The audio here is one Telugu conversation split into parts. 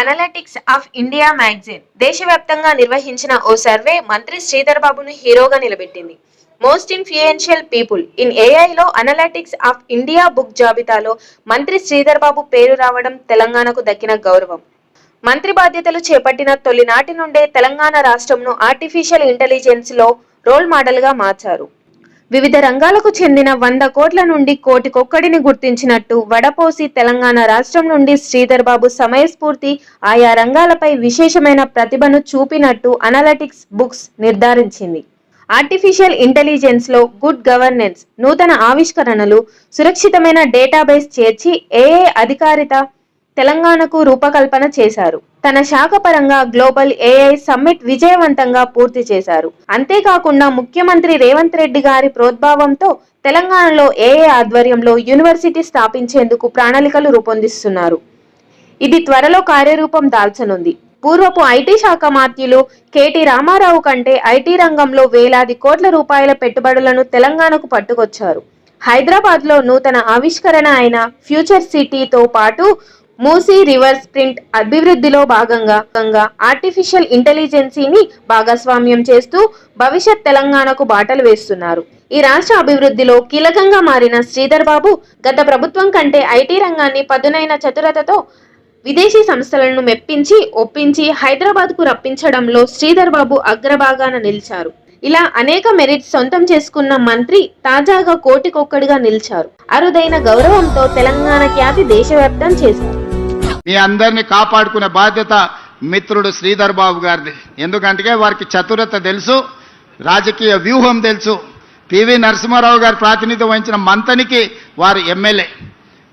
అనలిటిక్స్ ఆఫ్ ఇండియా మ్యాగజైన్ దేశవ్యాప్తంగా నిర్వహించిన ఓ సర్వే మంత్రి శ్రీధర్ బాబును హీరోగా నిలబెట్టింది. మోస్ట్ ఇన్ఫ్లుయెన్షియల్ పీపుల్ ఇన్ ఏఐలో అనలిటిక్స్ ఆఫ్ ఇండియా బుక్ జాబితాలో మంత్రి శ్రీధర్ బాబు పేరు రావడం తెలంగాణకు దక్కిన గౌరవం. మంత్రి బాధ్యతలు చేపట్టిన తొలినాటి నుండే తెలంగాణ రాష్ట్రంను ఆర్టిఫిషియల్ ఇంటెలిజెన్స్లో రోల్ మోడల్గా మార్చారు. వివిధ రంగాలకు చెందిన వంద కోట్ల నుండి కోటికొక్కడిని గుర్తించినట్టు వడపోసి తెలంగాణ రాష్ట్రం నుండి శ్రీధర్ బాబు సమయస్ఫూర్తి ఆయా రంగాలపై విశేషమైన ప్రతిభను చూపినట్టు అనలటిక్స్ బుక్స్ నిర్ధారించింది. ఆర్టిఫిషియల్ ఇంటెలిజెన్స్లో గుడ్ గవర్నెన్స్ నూతన ఆవిష్కరణలు సురక్షితమైన డేటాబేస్ చేర్చి ఏఏ అధికారిత తెలంగాణకు రూపకల్పన చేశారు. తన శాఖ పరంగా గ్లోబల్ ఏఐ సమ్మిట్ విజయవంతంగా పూర్తి చేశారు. అంతేకాకుండా ముఖ్యమంత్రి రేవంత్ రెడ్డి గారి ప్రోద్భావంతో తెలంగాణలో ఏఐ ఆధ్వర్యంలో యూనివర్సిటీ స్థాపించేందుకు ప్రణాళికలు రూపొందిస్తున్నారు. ఇది త్వరలో కార్యరూపం దాల్చనుంది. పూర్వపు ఐటీ శాఖ మాత్యులు కేటీ రామారావు కంటే ఐటీ రంగంలో వేలాది కోట్ల రూపాయల పెట్టుబడులను తెలంగాణకు పట్టుకొచ్చారు. హైదరాబాద్లో నూతన ఆవిష్కరణ అయిన ఫ్యూచర్ సిటీతో పాటు మూసీ రివర్స్ ప్రింట్ అభివృద్ధిలో భాగంగా ఆర్టిఫిషియల్ ఇంటెలిజెన్సీని భాగస్వామ్యం చేస్తూ భవిష్యత్ తెలంగాణకు బాటలు వేస్తున్నారు. ఈ రాష్ట్ర అభివృద్ధిలో కీలకంగా మారిన శ్రీధర్ బాబు గత ప్రభుత్వం కంటే ఐటీ రంగాన్ని పదునైన చతురతతో విదేశీ సంస్థలను మెప్పించి ఒప్పించి హైదరాబాద్కు రప్పించడంలో శ్రీధర్ బాబు అగ్రభాగాన నిలిచారు. ఇలా అనేక మెరిట్స్ సొంతం చేసుకున్న మంత్రి తాజాగా కోటికొక్కడిగా నిలిచారు. అరుదైన గౌరవంతో తెలంగాణ ఖ్యాతి దేశవ్యాప్తం చేశారు. మీ అందరిని కాపాడుకునే బాధ్యత మిత్రుడు శ్రీధర్ బాబు గారిది. ఎందుకంటే వారికి చతురత తెలుసు రాజకీయ వ్యూహం తెలుసు. పివి నరసింహారావు గారు ప్రాతినిధ్యం వహించిన మంతనికి వారు ఎమ్మెల్యే.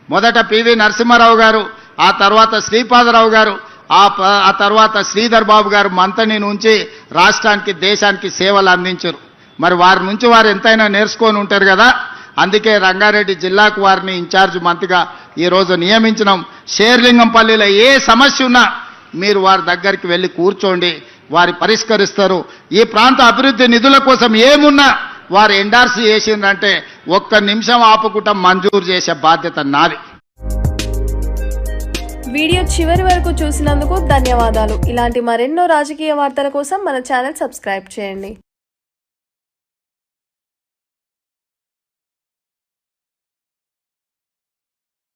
మొదట పివి నరసింహారావు గారు ఆ తర్వాత శ్రీపాదరావు గారు ఆ ప- ఆ తర్వాత శ్రీధర్ బాబు గారు మంతని నుంచి రాష్ట్రానికి దేశానికి సేవలు అందించారు. మరి వారి నుంచి వారు ఎంతైనా నేర్చుకొని ఉంటారు కదా. అందుకే రంగారెడ్డి జిల్లాకు వారిని ఇన్ఛార్జ్ మంత్రిగా ఈరోజు నియమించినాం. షేర్లింగంపల్లిలో ఏ సమస్య ఉన్నా మీరు వారి దగ్గరికి వెళ్ళి కూర్చోండి. వారి పరిష్కరిస్తారు. ఈ ప్రాంత అభివృద్ధి నిధుల కోసం ఏమున్నా వారు ఎండార్స్ చేసిందంటే ఒక్క నిమిషం ఆపుకుంటా మంజూరు చేసే బాధ్యత నాది. వీడియో చివరి వరకు చూసినందుకు ధన్యవాదాలు. ఇలాంటి మరెన్నో రాజకీయ వార్తల కోసం మన ఛానల్ సబ్స్క్రైబ్ చేయండి.